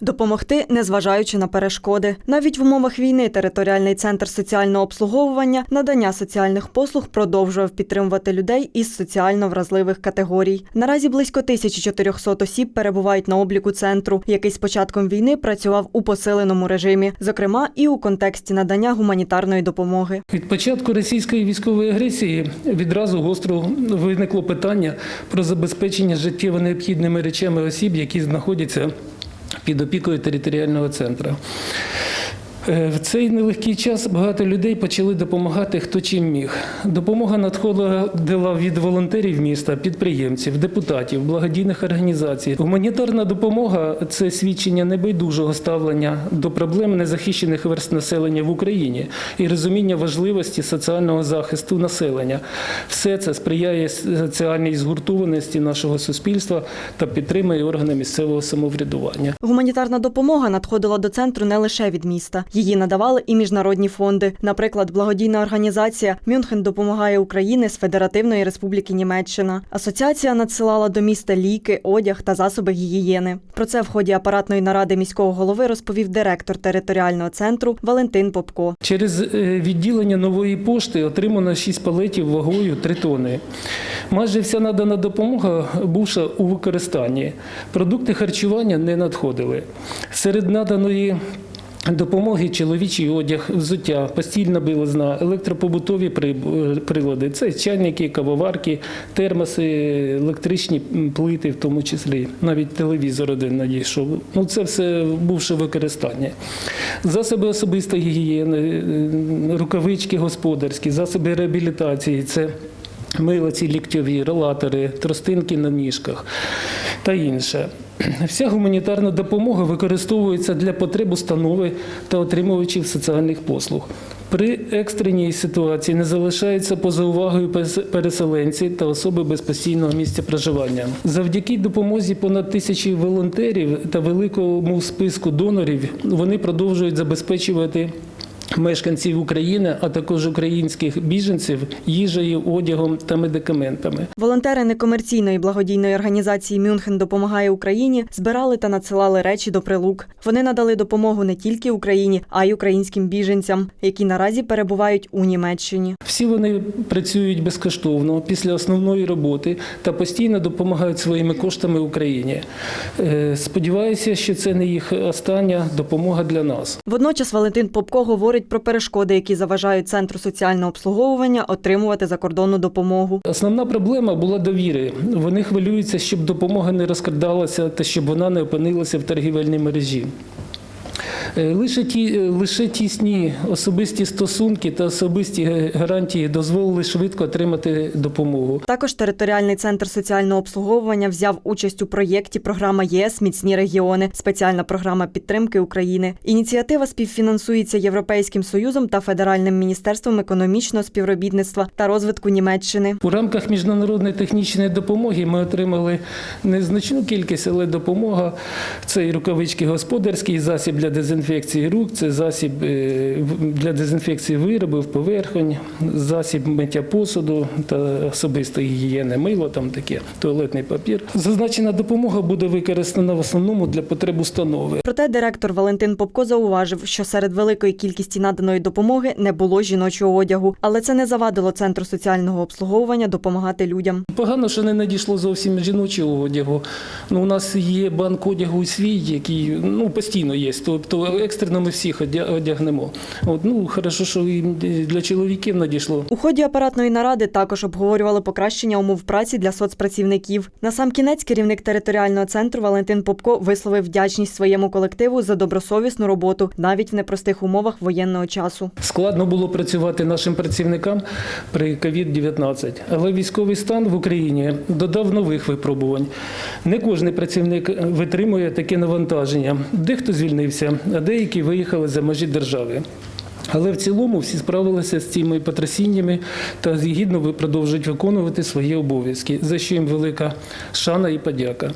Допомогти, незважаючи на перешкоди. Навіть в умовах війни територіальний центр соціального обслуговування надання соціальних послуг продовжував підтримувати людей із соціально вразливих категорій. Наразі близько 1400 осіб перебувають на обліку центру, який з початком війни працював у посиленому режимі, зокрема і у контексті надання гуманітарної допомоги. Від початку російської військової агресії відразу гостро виникло питання про забезпечення життєво необхідними речами осіб, які знаходяться під опікою територіального центру. Е, В цей нелегкий час багато людей почали допомагати хто чим міг. Допомога надходила від волонтерів міста, підприємців, депутатів, благодійних організацій. Гуманітарна допомога це свідчення небайдужого ставлення до проблем незахищених верст населення в Україні і розуміння важливості соціального захисту населення. Все це сприяє соціальній згуртованості нашого суспільства та підтримує органи місцевого самоврядування. Гуманітарна допомога надходила до центру не лише від міста. Її надавали і міжнародні фонди. Наприклад, благодійна організація Мюнхен допомагає Україні з Федеративної Республіки Німеччина. Асоціація надсилала до міста ліки, одяг та засоби гігієни. Про це в ході апаратної наради міського голови розповів директор територіального центру Валентин Попко. Через е, відділення нової пошти отримано 6 палетів вагою 3 тони. Майже вся надана допомога бувша у використанні. Продукти харчування не надходили. Серед наданої Допомоги чоловічий одяг, взуття, постільна білизна, електропобутові прилади. Це чайники, кавоварки, термоси, електричні плити, в тому числі. Навіть телевізор один надійшов. Ну, це все бувше використання. Засоби особистої гігієни, е, рукавички господарські, засоби реабілітації. Це милиці ліктьові, релатори, тростинки на ніжках та інше. Вся гуманітарна допомога використовується для потреб установи та отримувачів соціальних послуг. При екстреній ситуації не залишаються поза увагою переселенці та особи без постійного місця проживання. Завдяки допомозі понад тисячі волонтерів та великому списку донорів вони продовжують забезпечувати мешканців України, а також українських біженців їжею, одягом та медикаментами. Волонтери некомерційної благодійної організації Мюнхен допомагає Україні збирали та надсилали речі до прилук. Вони надали допомогу не тільки Україні, а й українським біженцям, які наразі перебувають у Німеччині. Всі вони працюють безкоштовно після основної роботи та постійно допомагають своїми коштами Україні. Е, Сподіваюся, що це не їх остання допомога для нас. Водночас Валентин Попко говорить про перешкоди, які заважають центру соціального обслуговування отримувати закордонну допомогу. Основна проблема була довіри. Вони хвилюються, щоб допомога не розкрадалася та щоб вона не опинилася в торгівельній мережі. Е, Лише ті, е, лише тісні особисті стосунки та особисті гарантії дозволили швидко отримати допомогу. Також територіальний центр соціального обслуговування взяв участь у проєкті Програма ЄС Міцні регіони, спеціальна програма підтримки України. Ініціатива співфінансується Європейським Союзом та Федеральним міністерством економічного співробітництва та розвитку Німеччини. У рамках міжнародної технічної допомоги ми отримали незначну кількість, але допомога це і рукавички господарські, і засіб для дезінфекції рук, це засіб е, для дезінфекції виробів, поверхонь, засіб миття посуду та особистої гігієни, мило там таке, туалетний папір. Зазначена допомога буде використана в основному для потреб установи. Проте директор Валентин Попко зауважив, що серед великої кількості наданої допомоги не було жіночого одягу, але це не завадило центру соціального обслуговування допомагати людям. Погано, що не надійшло зовсім жіночого одягу. Ну, у нас є банк одягу свій, який ну, постійно є. Тобто екстрено ми всіх одя- одягнемо. От, ну, хорошо, що і для чоловіків надійшло. У ході апаратної наради також обговорювали покращення умов праці для соцпрацівників. На сам кінець керівник територіального центру Валентин Попко висловив вдячність своєму колективу за добросовісну роботу навіть в непростих умовах воєнного часу. Складно було працювати нашим працівникам при COVID-19, але військовий стан в Україні додав нових випробувань. Не кожен працівник витримує таке навантаження. Дехто звільнився, а деякі виїхали за межі держави. Але в цілому всі справилися з цими потрясіннями та гідно продовжують виконувати свої обов'язки, за що їм велика шана і подяка.